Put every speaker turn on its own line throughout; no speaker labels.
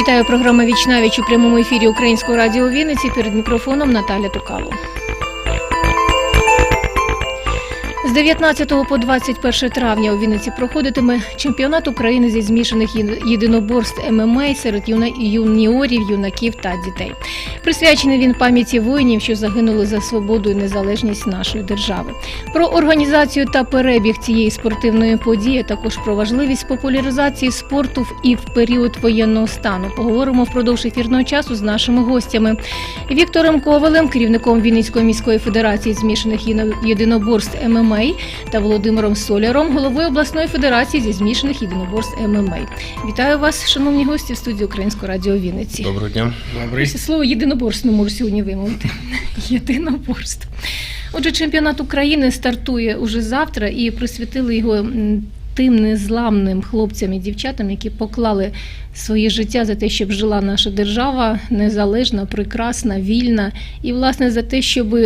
Вітаю програма вічна віч у прямому ефірі Українського радіо Вінниці. Перед мікрофоном Наталя Тукало. З 19 по 21 травня у Вінниці проходитиме чемпіонат України зі змішаних єдиноборств ММА серед юніорів, юнаків та дітей. Присвячений він пам'яті воїнів, що загинули за свободу і незалежність нашої держави. Про організацію та перебіг цієї спортивної події, також про важливість популяризації спорту і в період воєнного стану. Поговоримо впродовж ефірного часу з нашими гостями. Віктором Ковалем, керівником Вінницької міської федерації змішаних єдиноборств ММА та Володимиром Соляром, головою обласної федерації зі змішаних єдиноборств ММА. Вітаю вас, шановні гості в студії Українського радіо Вінниці.
Доброго дня.
Добрий.
Ось Слово єдиноборство не можу сьогодні вимовити. Єдиноборство. Отже, чемпіонат України стартує уже завтра і присвятили його тим незламним хлопцям і дівчатам, які поклали своє життя за те, щоб жила наша держава незалежна, прекрасна, вільна, і власне за те, щоб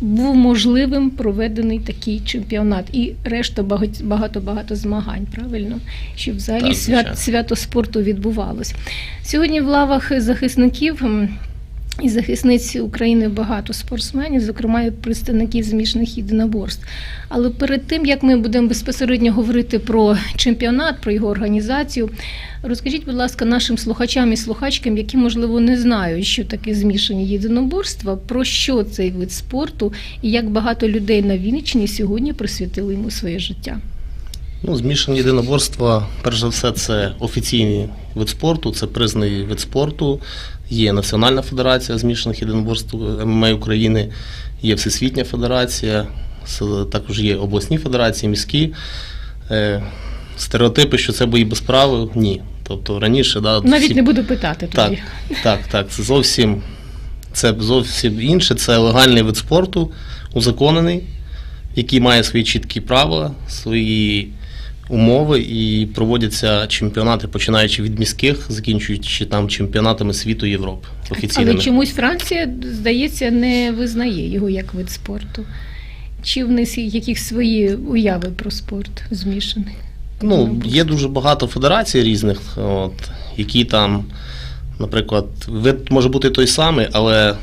був можливим проведений такий чемпіонат і решта багать- багато-багато змагань, правильно? Щоб взагалі
Так,
свят, свято спорту відбувалось. Сьогодні в лавах захисників і захисниць України багато спортсменів, зокрема і представників змішаних єдиноборств. Але перед тим як ми будемо безпосередньо говорити про чемпіонат, про його організацію, розкажіть, будь ласка, нашим слухачам і слухачкам, які можливо не знають, що таке змішані єдиноборства, про що цей вид спорту і як багато людей на Вінниччині сьогодні присвятили йому своє життя.
Ну, змішані єдиноборства, перш за все, це офіційний вид спорту, це признаний вид спорту. Є Національна федерація змішаних єдиноборств ММА України, є Всесвітня федерація, також є обласні федерації, міські. Е, Стереотипи, що це бої без правил, ні. Тобто раніше, да,
Навіть
всі-
не буду питати
Так,
тоді.
так, так. Це зовсім, це зовсім інше. Це легальний вид спорту, узаконений, який має свої чіткі правила, свої умови, і проводяться чемпіонати, починаючи від міських, закінчуючи там чемпіонатами світу і Європи
Але чомусь Франція, здається, не визнає його як вид спорту. Чи в них якісь свої уяви про спорт змішаний?
Ну, є дуже багато федерацій різних, от, які там, наприклад, вид може бути той самий, але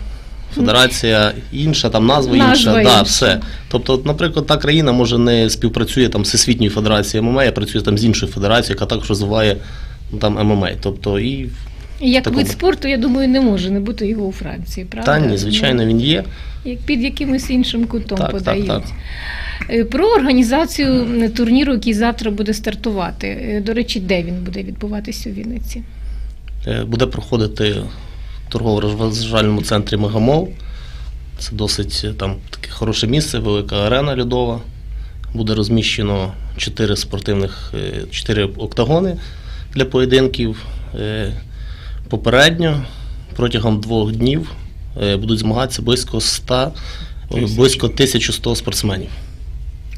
федерація інша, там назва,
Назва
інша, да,
інша.
все. Тобто, наприклад, та країна може не співпрацює там з Всесвітньою федерацією ММА, а працює там з іншою федерацією, яка також розвиває ну, там ММА. Тобто, і
І як
такому.
вид спорту, я думаю, не може не бути його у Франції, правда?
та ні, звичайно, він є.
Ну, як під якимось іншим кутом
Так, так,
подають.
так.
Е, Про організацію турніру, який завтра буде стартувати. Е, До речі, де він буде відбуватися у Вінниці?
Е, Буде проходити торгово-розважальному центрі Мегамол. Це досить е, там таке хороше місце, велика арена льодова. Буде розміщено чотири спортивних, е, чотири октагони для поєдинків. Е, Попередньо протягом двох днів е, будуть змагатися близько 100, близько 1100 спортсменів.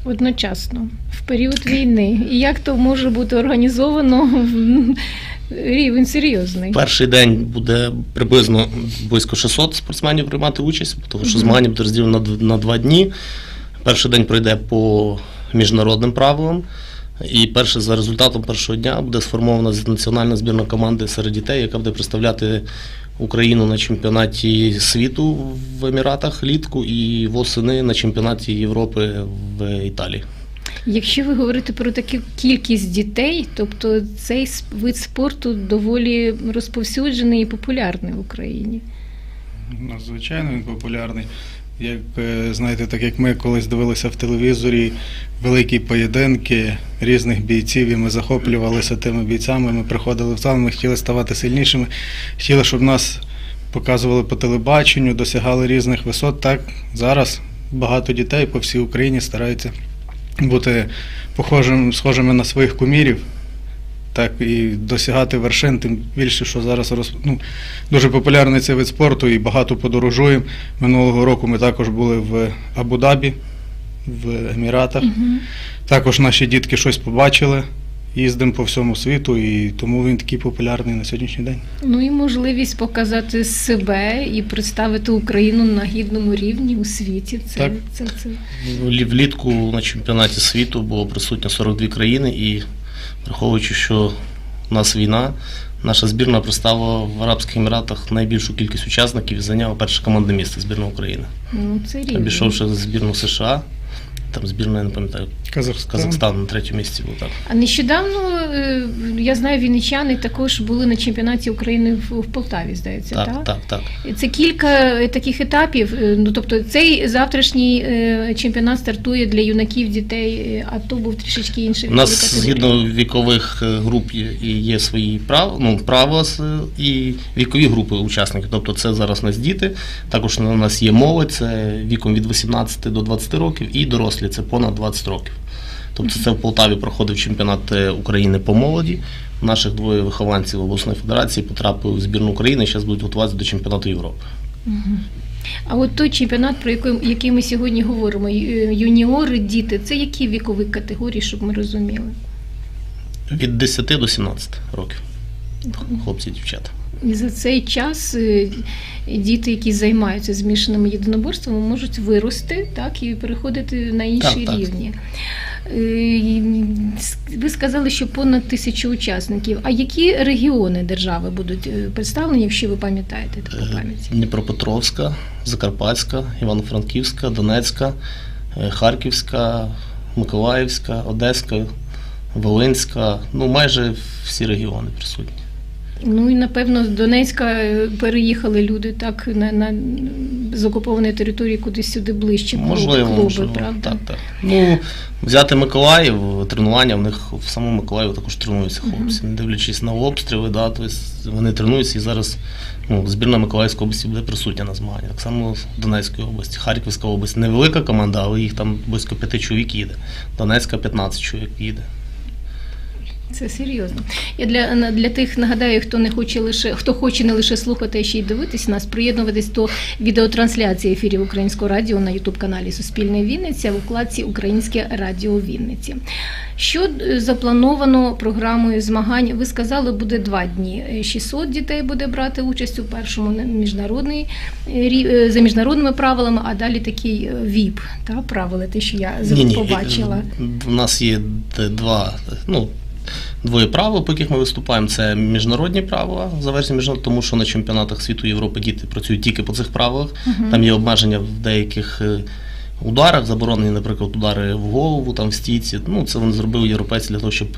Одночасно, в період війни. І як то може бути організовано? Рівень серйозний.
Перший день буде приблизно близько 600 спортсменів приймати участь, тому що змагання буде розділено на, два дні. Перший день пройде по міжнародним правилам. І перше, за результатом першого дня буде сформована національна збірна команди серед дітей, яка буде представляти Україну на чемпіонаті світу в Еміратах літку і восени на чемпіонаті Європи в Італії.
Якщо ви говорите про таку кількість дітей, тобто цей вид спорту доволі розповсюджений і популярний в Україні.
Надзвичайно він популярний. Як е, знаєте, так як ми колись дивилися в телевізорі великі поєдинки різних бійців, і ми захоплювалися тими бійцями. Ми приходили в зал, ми хотіли ставати сильнішими, хотіли, щоб нас показували по телебаченню, досягали різних висот. Так зараз багато дітей по всій Україні стараються бути похожим, схожими на своїх кумірів. Так, і досягати вершин, тим більше, що зараз роз... ну, дуже популярний цей вид спорту і багато подорожуємо. Минулого року ми також були в Абу-Дабі, в Еміратах.
Мгм.
Також наші дітки щось побачили, їздимо по всьому світу, і тому він такий популярний на сьогоднішній день.
Ну і можливість показати себе і представити Україну на гідному рівні у світі. Це,
Так.
це, це,
Влі- Влітку на чемпіонаті світу було присутньо 42 країни, і враховуючи, що у нас війна, Наша збірна представила в Арабських Еміратах найбільшу кількість учасників і зайняла перше командне місце збірна України.
Ну, це рівно.
Обійшовши збірну США, там збірна, я не пам'ятаю,
Казахстан.
Казахстан на третьому місці був так.
А нещодавно е, я знаю, вінничани також були на чемпіонаті України в, в Полтаві, здається, так?
Так, так, так.
Це кілька е, таких етапів. е, Ну тобто, цей завтрашній чемпіонат стартує для юнаків, дітей, а то був трішечки інший.
У нас згідно вікових груп є, і є свої прав, ну, права і вікові групи учасників. Тобто це зараз у нас діти. Також у нас є молодь, це віком від 18 до 20 років, і дорослі це понад 20 років. Тобто це в Полтаві проходив чемпіонат е, України по молоді. Наших двоє вихованців обласної федерації потрапили в збірну України і зараз будуть готуватися до чемпіонату Європи.
А от той чемпіонат, про який, який ми сьогодні говоримо, юніори, діти, це які вікові категорії, щоб ми розуміли?
Від 10 до 17 років. Хлопці і дівчата.
І за цей час е, діти, які займаються змішаними єдиноборствами, можуть вирости так, і переходити на інші
Так, так.
рівні. Е, і с- Ви сказали, що понад тисячу учасників. А які регіони держави будуть е, представлені, якщо ви пам'ятаєте таку
Е,
пам'ять?
Дніпропетровська, Закарпатська, Івано-Франківська, Донецька, е, Харківська, Миколаївська, Одеська, Волинська. Ну, майже всі регіони присутні.
Ну і напевно з Донецька е, переїхали люди так на, на з окупованої території кудись сюди ближче.
Можливо,
клуби,
можливо.
правда?
Так, так. Ну, взяти Миколаїв, тренування в них в самому Миколаєві також тренуються хлопці. Не дивлячись на обстріли, да, тобто вони тренуються і зараз ну, збірна Миколаївської області буде присутня на змаганнях. Так само в Донецької області, Харківська область. Невелика команда, але їх там близько п'яти чоловік їде. Донецька 15 чоловік їде.
Це серйозно. Я для, для тих нагадаю, хто не хоче лише хто хоче не лише слухати, а ще й дивитись нас, приєднуватись до відеотрансляції ефірів Українського радіо на Ютуб каналі Суспільне Вінниця в укладці Українське Радіо Вінниці. Що е, заплановано програмою змагань? Ви сказали, буде два дні. Е, 600 дітей буде брати участь у першому на- міжнародний е, е, за міжнародними правилами, а далі такий е, ВІП, та правила, те, що я побачила.
е, У нас є два, ну, двоє правил, по яких ми виступаємо. Це міжнародні правила за версією міжнародних, тому що на чемпіонатах світу Європи діти працюють тільки по цих правилах.
Мгм.
Там є обмеження в деяких е, ударах, заборонені, наприклад, удари в голову, там в стійці. Ну, це вони зробили європейці для того, щоб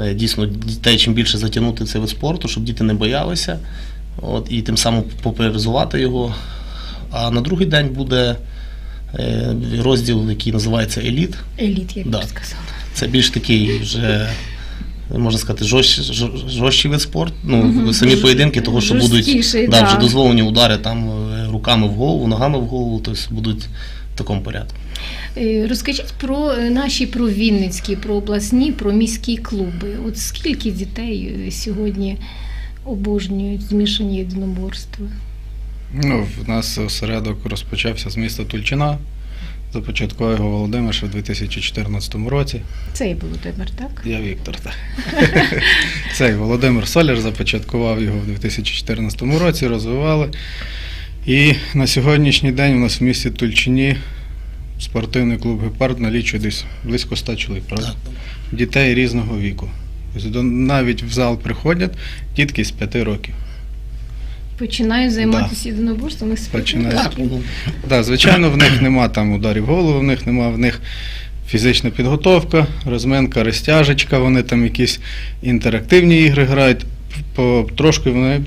е, дійсно дітей чим більше затягнути цей вид спорту, щоб діти не боялися. От, і тим самим популяризувати його. А на другий день буде е, розділ, який називається Еліт.
Еліт, як
Да.
ви сказали.
Це більш такий вже. Можна сказати, жорсткий вид спорту. Ну, самі поєдинки, того, що будуть да,
да.
вже дозволені удари там е, руками в голову, ногами в голову, тобто будуть в такому порядку.
Е, Розкажіть про е, наші про Вінницькі, про обласні, про міські клуби. От скільки дітей сьогодні обожнюють змішані єдиноборства?
Ну, в нас осередок розпочався з міста Тульчина. Започаткував його Володимир ще в 2014 році.
Цей Володимир, так?
Я Віктор, так. Цей Володимир Соляр започаткував його в 2014 році, розвивали. І на сьогоднішній день у нас в місті Тульчині спортивний клуб Гепард налічує десь близько 100 чоловік, правда?
Так.
Дітей різного віку. Навіть в зал приходять дітки з 5 років.
Починають займатися п'яти
Починають.
років.
Ну,
Да, звичайно, в них нема там ударів в голову, в них нема в них фізична підготовка, розминка, розтяжечка, вони там якісь інтерактивні ігри грають. Трошки вони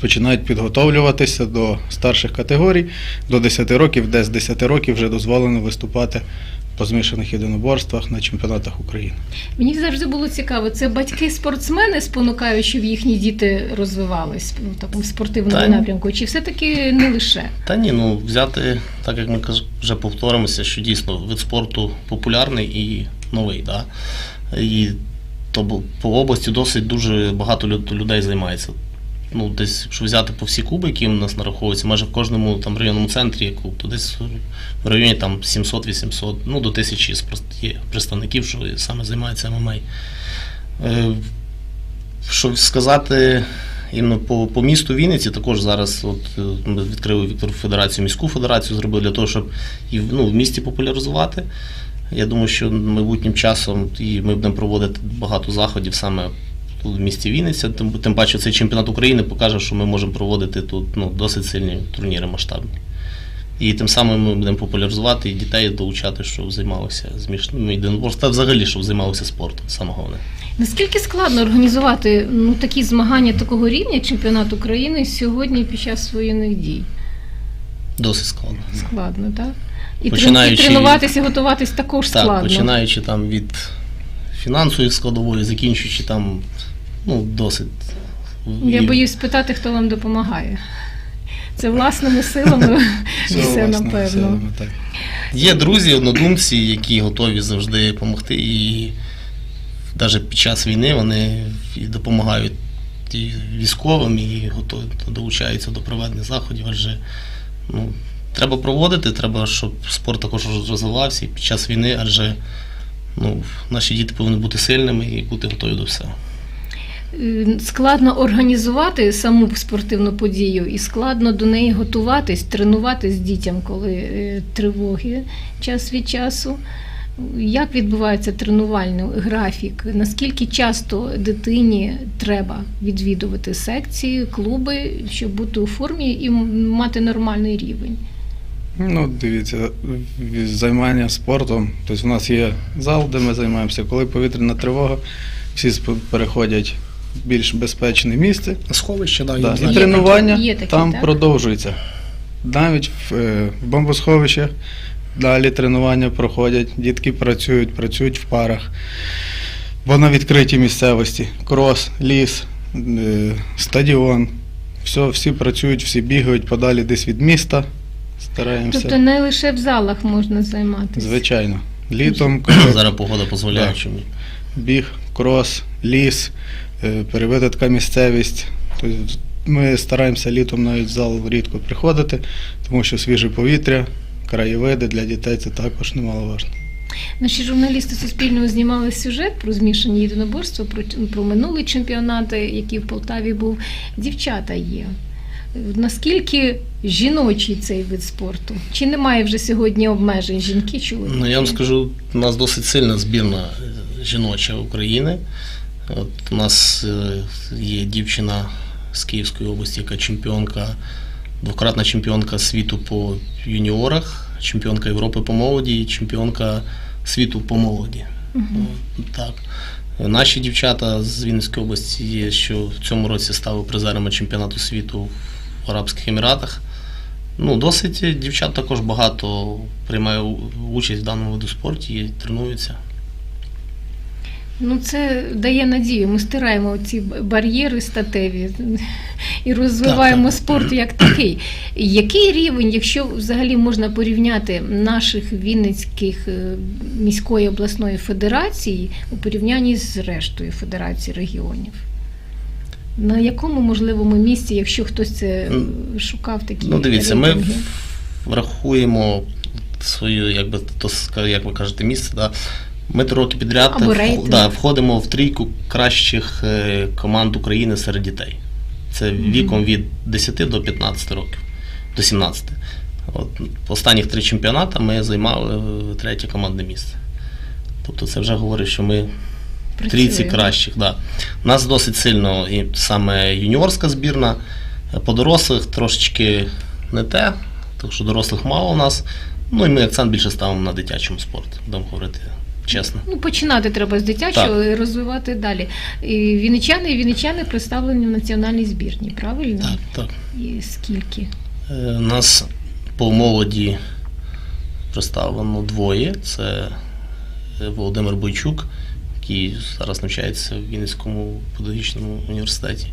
починають підготовлюватися до старших категорій, до 10 років, де з 10 років вже дозволено виступати по змішаних єдиноборствах на чемпіонатах України.
Мені завжди було цікаво, це батьки-спортсмени спонукають, щоб їхні діти розвивались в такому спортивному
Та ні.
напрямку, чи все-таки не лише?
Та ні, ну взяти, так як ми вже повторимося, що дійсно вид спорту популярний і новий. Да? І то по області досить дуже багато людей займається. Ну, десь, якщо взяти по всі клуби, які у нас нараховуються, майже в кожному там районному центрі є клуб, то десь в районі там 700-800, ну до тисячі є представників, що саме займаються ММА. Е, Щоб сказати, іменно по, по місту Вінниці також зараз от, е, ми відкрили Віктор Федерацію, міську федерацію зробили для того, щоб і в- ну, в місті популяризувати. Я думаю, що майбутнім часом і ми будемо проводити багато заходів саме в місті Вінниця. Тим, тим паче цей чемпіонат України покаже, що ми можемо проводити тут ну, досить сильні турніри масштабні. І тим самим ми будемо популяризувати і дітей долучати, щоб займалися змішаним єдиноборством, та взагалі, щоб займалися спортом, саме головне.
Наскільки складно організувати ну, такі змагання такого рівня, чемпіонат України сьогодні під час воєнних дій?
Досить складно.
Складно, так? І,
Починаючи
і тренуватися, готуватись також
Так,
складно.
починаючи там від фінансової складової, закінчуючи там, ну, досить.
Я боюсь спитати, хто вам допомагає. Це власними силами
Все,
все, напевно.
силами, так.
Є друзі, однодумці, які готові завжди допомогти. І навіть під час війни вони і допомагають і військовим, і готові долучаються до проведення заходів. Адже ну, треба проводити, треба, щоб спорт також розвивався під час війни, адже ну, наші діти повинні бути сильними і бути готові до всього.
Складно організувати саму спортивну подію і складно до неї готуватись, тренуватись дітям, коли е, тривоги час від часу. Як відбувається тренувальний графік? Наскільки часто дитині треба відвідувати секції, клуби, щоб бути у формі і мати нормальний рівень?
Ну, дивіться, займання спортом. Тобто в нас є зал, де ми займаємося. Коли повітряна тривога, всі переходять більш безпечне місце.
Сховище, да,
Да,
і
і
далі.
тренування
є такі,
там
так?
продовжується. Навіть в, е, в бомбосховищах далі тренування проходять, дітки працюють, працюють в парах. Бо на відкритій місцевості, крос, ліс, е, стадіон. Все, всі працюють, всі бігають подалі десь від міста. Стараємося.
Тобто не лише в залах можна займатися.
Звичайно. Літом, коли
Зараз погода дозволяє, що ми.
біг, крос, ліс, е, перевитатка місцевість. Тобто ми стараємося літом навіть в зал рідко приходити, тому що свіже повітря, краєвиди для дітей це також немаловажно.
Наші журналісти Суспільного знімали сюжет про змішані єдиноборства, про, про минулий чемпіонат, який в Полтаві був. Дівчата є. Наскільки жіночий цей вид спорту? Чи немає вже сьогодні обмежень жінки чоловіки?
Ну, я вам скажу, у нас досить сильна збірна е, жіноча України. От у нас е, є дівчина з Київської області, яка чемпіонка, двократна чемпіонка світу по юніорах, чемпіонка Європи по молоді і чемпіонка світу по молоді. Ну, Так. Наші дівчата з Вінницької області є, що в цьому році стали призерами чемпіонату світу в Арабських Еміратах. Ну, досить дівчат також багато приймає участь в даному виду спорту і тренуються.
Ну, це дає надію. Ми стираємо ці бар'єри статеві і розвиваємо
Так, так.
спорт як такий. Який рівень, якщо взагалі можна порівняти наших Вінницьких е, міської обласної федерації у порівнянні з рештою федерацій регіонів? На якому можливому місці, якщо хтось це
Ну,
шукав такі
Ну, дивіться, ми врахуємо свою, як би то як ви кажете, місце. Да? Ми три роки підряд
Або
вх- да, входимо в трійку кращих е, команд України серед дітей. Це віком від 10 до 15 років, до 17. От, останніх три чемпіонати ми займали е, третє командне місце. Тобто це вже говорить, що ми в трійці кращих. Да. У нас досить сильно і саме юніорська збірна. По дорослих трошечки не те, тому що дорослих мало у нас. Ну і ми акцент більше ставимо на дитячому спорті, будемо говорити чесно.
Ну, починати треба з дитячого і розвивати далі. І вінничани і вінничани представлені в національній збірні, правильно?
Так, так.
І скільки?
Е, У нас по молоді представлено двоє. Це е, Володимир Бойчук, який зараз навчається в Вінницькому педагогічному університеті.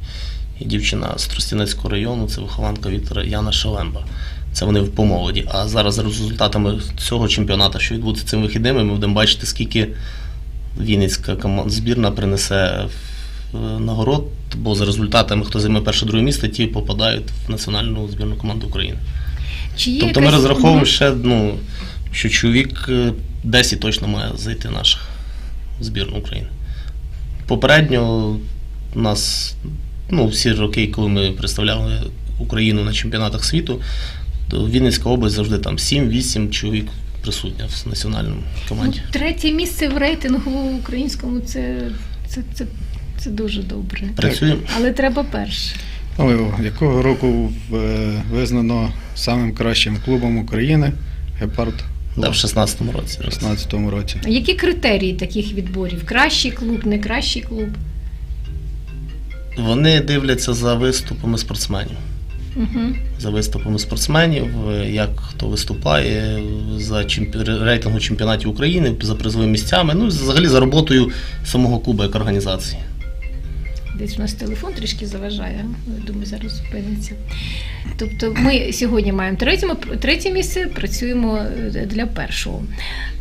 І дівчина з Тростянецького району, це вихованка Віктора Яна Шалемба. Це вони по молоді. А зараз за результатами цього чемпіонату, що відбудеться цим вихідними, ми будемо бачити, скільки Вінницька команда збірна принесе е, нагород, бо за результатами, хто займе перше-друге місце, ті попадають в національну збірну команду України.
Чи є
Тобто ми розраховуємо ще, ну, що чоловік е, 10 точно має зайти в нашу збірну України. Попередньо у нас, ну, всі роки, коли ми представляли Україну на чемпіонатах світу, то Вінницька область завжди там 7-8 чоловік присутня в національному
Ну,
команді.
третє місце в рейтингу українському це, це, це Це дуже добре.
Працюємо.
Але треба перше.
Ой, якого року е, визнано самим кращим клубом України Гепард
Да, в 16-му році.
у 2016 році.
А які критерії таких відборів? Кращий клуб, не кращий клуб?
Вони дивляться за виступами спортсменів. За виступами спортсменів, як хто виступає за чемпі... рейтингу чемпіонатів України, за призовими місцями, ну взагалі за роботою самого клубу як організації.
Десь у нас телефон трішки заважає, думаю, зараз зупиниться. Тобто ми сьогодні маємо третє, третє місце, працюємо е, для першого.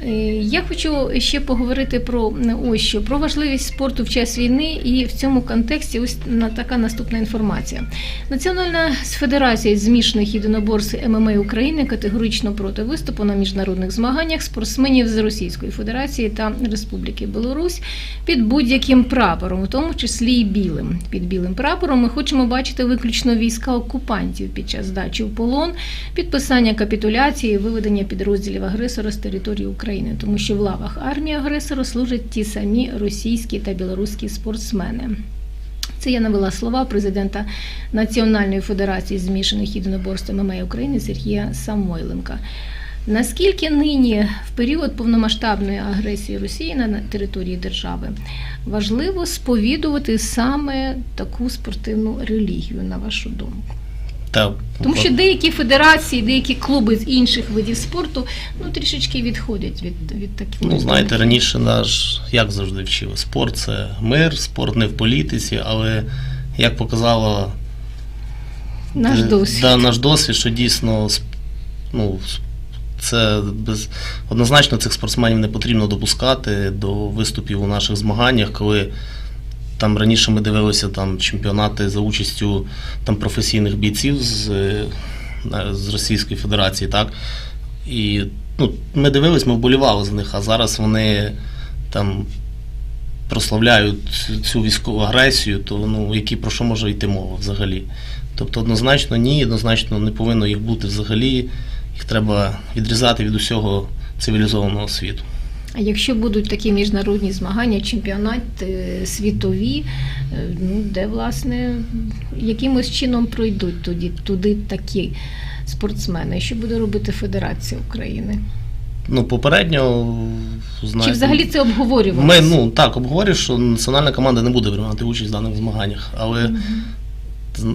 Е, Я хочу ще поговорити про ось що про важливість спорту в час війни, і в цьому контексті ось така наступна інформація. Національна федерація змішаних єдиноборств ММА України категорично проти виступу на міжнародних змаганнях спортсменів з Російської Федерації та Республіки Білорусь під будь-яким прапором, у тому числі і білим. Під білим прапором ми хочемо бачити виключно війська окупантів під час здачі в полон, підписання капітуляції, виведення підрозділів агресора з території України, тому що в лавах армії агресора служать ті самі російські та білоруські спортсмени. Це я навела слова президента Національної федерації змішаних єдиноборств ММА України Сергія Самойленка. Наскільки нині в період повномасштабної агресії Росії на території держави важливо сповідувати саме таку спортивну релігію, на вашу думку?
Та,
Тому що деякі федерації, деякі клуби з інших видів спорту ну трішечки відходять від, від таких.
Ну, знаєте, раніше наш, як завжди вчив, спорт це мир, спорт не в політиці, але як показало
наш
е,
досвід.
Да, наш досвід, що дійсно ну, це без, однозначно цих спортсменів не потрібно допускати до виступів у наших змаганнях, коли там раніше ми дивилися там, чемпіонати за участю там, професійних бійців з, е, з Російської Федерації, так? І ну, ми дивились, ми вболівали за них, а зараз вони там прославляють цю- військову агресію, то ну, які про що може йти мова взагалі? Тобто однозначно ні, однозначно не повинно їх бути взагалі. Їх треба відрізати від усього цивілізованого світу.
А якщо будуть такі міжнародні змагання, чемпіонати світові, е, ну де власне якимось чином пройдуть туди, туди такі спортсмени, що буде робити Федерація України?
Ну, попередньо, знаєте,
Чи взагалі це
ми ну так обговорюємо, що національна команда не буде приймати участь в даних змаганнях. Але з-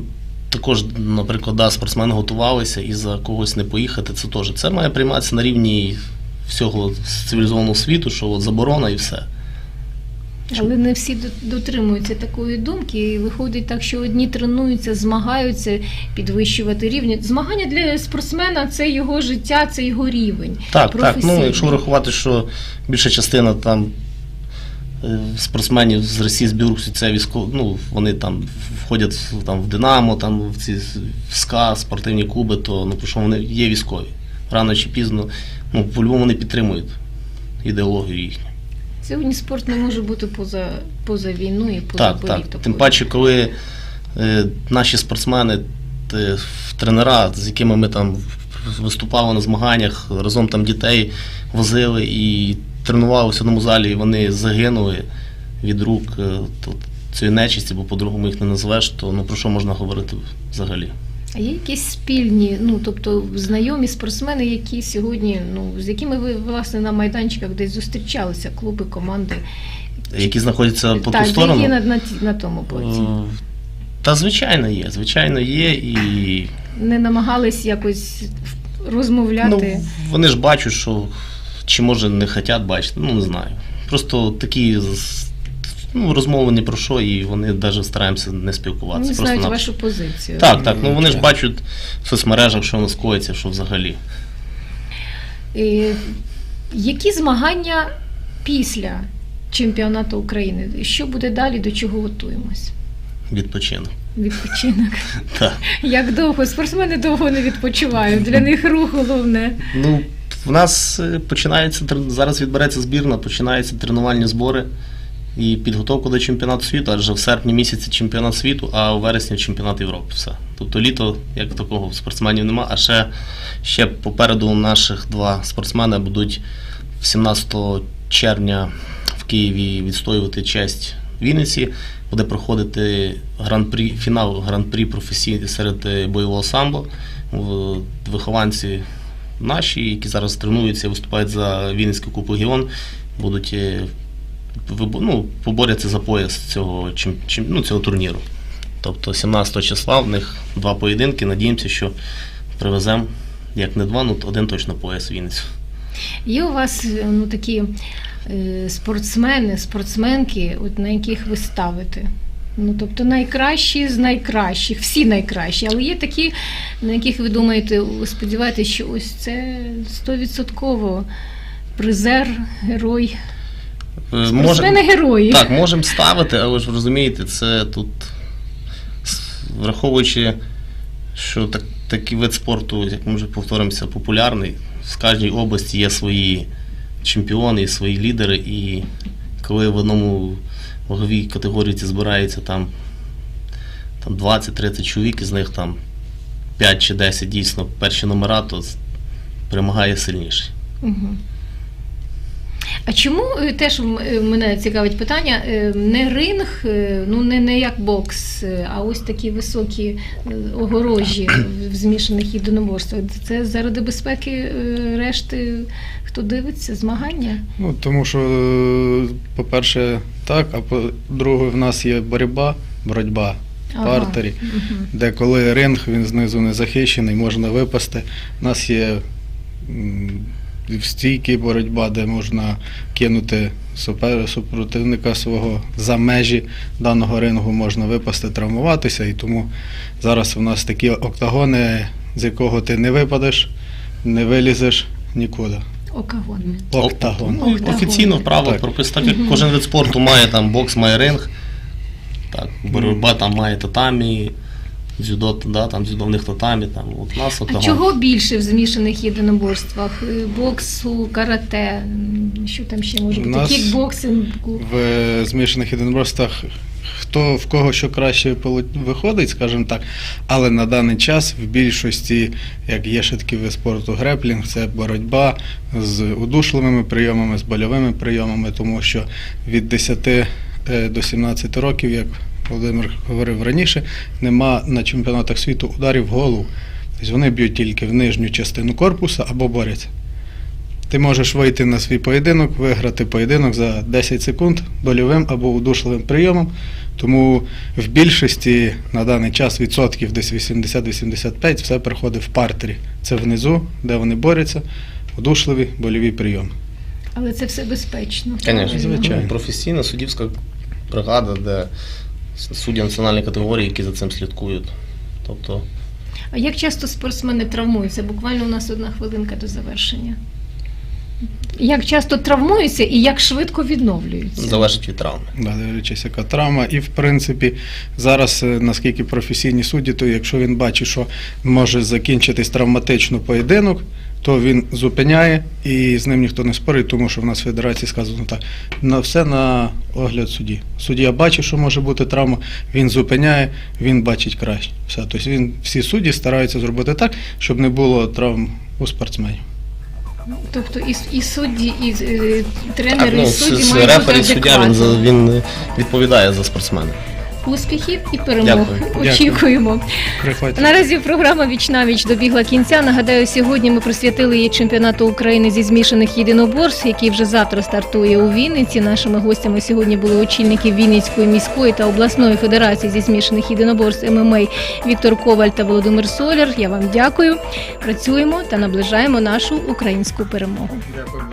також, наприклад, да, спортсмени готувалися і за когось не поїхати, це теж. Це має прийматися на рівні всього цивілізованого світу, що от заборона і все.
Але не всі дотримуються такої думки, і виходить так, що одні тренуються, змагаються підвищувати рівень. Змагання для спортсмена це його життя, це його рівень.
Так, так. Ну, якщо врахувати, що більша частина там спортсменів з Росії, з Білорусі, це військові, ну, вони там входять в- там, в Динамо, там, в ці в СКА, спортивні клуби, то ну, про що вони є військові. Рано чи пізно, ну, по-любому вони підтримують ідеологію їхню.
Сьогодні спорт не може бути поза, поза війною і поза
Так,
політикою.
так. Тим паче, коли е, наші спортсмени, те, тренера, з якими ми там виступали на змаганнях, разом там дітей возили і тренувалися в одному залі, і вони загинули від рук е, цієї нечисті, бо по-другому їх не назвеш, то ну про що можна говорити взагалі?
А є якісь спільні, ну тобто знайомі спортсмени, які сьогодні, ну з якими ви власне на майданчиках десь зустрічалися, клуби, команди,
Які знаходяться по ту сторону?
є на, на, на тому боці.
Е, Та звичайно є, звичайно є, і
Не намагались якось розмовляти.
Ну, вони ж бачать, що чи може не хочуть бачити, ну не знаю. Просто такі ну, розмови ні про що, і вони навіть стараємося не спілкуватися.
Вони знають
на-
вашу позицію.
Так, так. Ну вони ж бачать в соцмережах, що нас коїться, що взагалі.
Е, які змагання після чемпіонату України? Що буде далі, до чого готуємось?
Відпочинок.
Відпочинок.
Так.
Як довго? Спортсмени довго не відпочивають. Для них рух головне.
Ну, в нас е, починається зараз відбереться збірна, починаються тренувальні збори і підготовка до чемпіонату світу, адже в серпні місяці чемпіонат світу, а у вересні чемпіонат Європи. Все. Тобто літо, як такого, спортсменів нема, а ще, ще попереду наших два спортсмени будуть 17 червня в Києві відстоювати честь Вінниці буде проходити гран-прі, фінал гран-прі професійний серед е, бойового самбо. В- Вихованці наші, які зараз тренуються, виступають за Вінницький кубок Гіон, будуть е, ну, поборються за пояс цього, ну, цього турніру. Тобто 17 числа в них два поєдинки. Надіємося, що привеземо як не два, ну один точно пояс Вінницю.
Є у вас е, ну, такі е, спортсмени, спортсменки, от, на яких ви ставите? Ну, тобто найкращі з найкращих, всі найкращі, але є такі, на яких ви думаєте, ви сподіваєтесь, що ось це стовідсотково призер, герой.
Е, може-
Спортсмени герої.
Так, можемо ставити, але ж розумієте, це тут, враховуючи, що так, такий вид спорту, як ми вже повторимося, популярний, в кожній області є свої чемпіони, свої лідери, і коли в одному ваговій категорії ці збирається там, там 20-30 чоловік, із них там 5 чи 10 дійсно перші номера, то перемагає сильніший.
Угу. А чому е, теж е, мене цікавить питання? е, Не ринг, ну не, не як бокс, а ось такі високі огорожі в- змішаних єдиноборствах. Це заради безпеки решти, хто дивиться, змагання?
Ну, тому що, по-перше, так, а по-друге, в нас є боротьба, боротьба
Ага.
партері,
Мгм.
де коли ринг він знизу не захищений, можна випасти. У нас є стійки боротьба, де можна кинути супер, супротивника свого за межі даного рингу, можна випасти, травмуватися. І тому зараз у нас такі октагони, з якого ти не випадеш, не вилізеш нікуди.
Окагон.
Октагон.
Ну,
Октагон.
Офіційно право
Так.
прописано, так як кожен вид спорту має там бокс, має ринг. Так, боротьба там має татамі, дзюдо, да, там дзюдо в них татамі, там от у нас
А
октагон.
чого більше в змішаних єдиноборствах? Е, Боксу, карате, що там ще може
У
бути?
нас-
Кікбоксингу.
В е, змішаних єдиноборствах хто в кого що краще виходить, скажімо так. Але на даний час в більшості, як є ще такі вид спорту, греплінг, це боротьба з удушливими прийомами, з больовими прийомами, тому що від 10 е, до 17 років, як Володимир говорив раніше, нема на чемпіонатах світу ударів в голову. Тобто вони б'ють тільки в нижню частину корпуса або борються. Ти можеш вийти на свій поєдинок, виграти поєдинок за 10 секунд больовим або удушливим прийомом. Тому в більшості на даний час відсотків десь 80-85 все приходить в партері. Це внизу, де вони борються, удушливі больові прийоми.
Але це все безпечно.
Звичайно.
Професійна суддівська бригада, де судді національної категорії, які за цим слідкують. Тобто
А як часто спортсмени травмуються? Буквально у нас одна хвилинка до завершення. Як часто травмуються і як швидко відновлюються?
залежить від травми.
Да, дивлячись, яка травма. І в принципі, зараз, е, наскільки професійні судді, то якщо він бачить, що може закінчитись травматично поєдинок, то він зупиняє і з ним ніхто не спорить, тому що в нас в федерації сказано так: на все на огляд судді. Суддя бачить, що може бути травма, він зупиняє, він бачить краще. Все. Тобто він, всі судді стараються зробити так, щоб не було травм у спортсменів.
Тобто і, і судді, і е, тренери,
ну,
і судді мають бути
рефері, суддя він, він відповідає за спортсмена.
Успіхів і перемог.
Дякую.
Очікуємо.
Приходьте.
Наразі програма Віч на віч добігла кінця. Нагадаю, сьогодні ми присвятили її чемпіонату України зі змішаних єдиноборств, який вже завтра стартує у Вінниці. Нашими гостями сьогодні були очільники Вінницької міської та обласної федерації зі змішаних єдиноборств ММА Віктор Коваль та Володимир Соляр. Я вам дякую. Працюємо та наближаємо нашу українську перемогу.
Дякую.